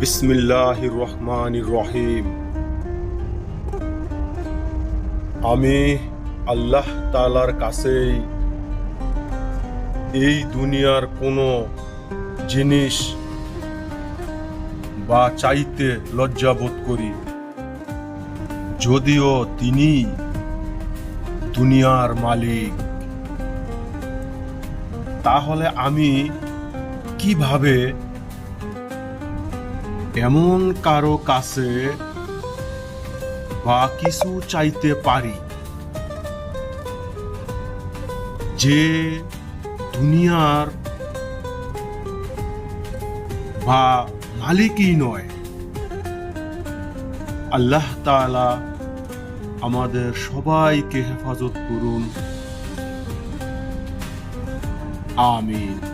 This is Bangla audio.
বিসমিল্লাহ রহমান রহিম আমি আল্লাহ তালার কাছেই এই দুনিয়ার কোনো জিনিস বা চাইতে লজ্জাবোধ করি। যদিও তিনি দুনিয়ার মালিক। তাহলে আমি কীভাবে এমন কারও কাছে বা কিছু চাইতে পারি যে দুনিয়ার বা মালিকই নয়। আল্লাহ তাআলা আমাদের সবাইকে হেফাজত করুন। আমিন।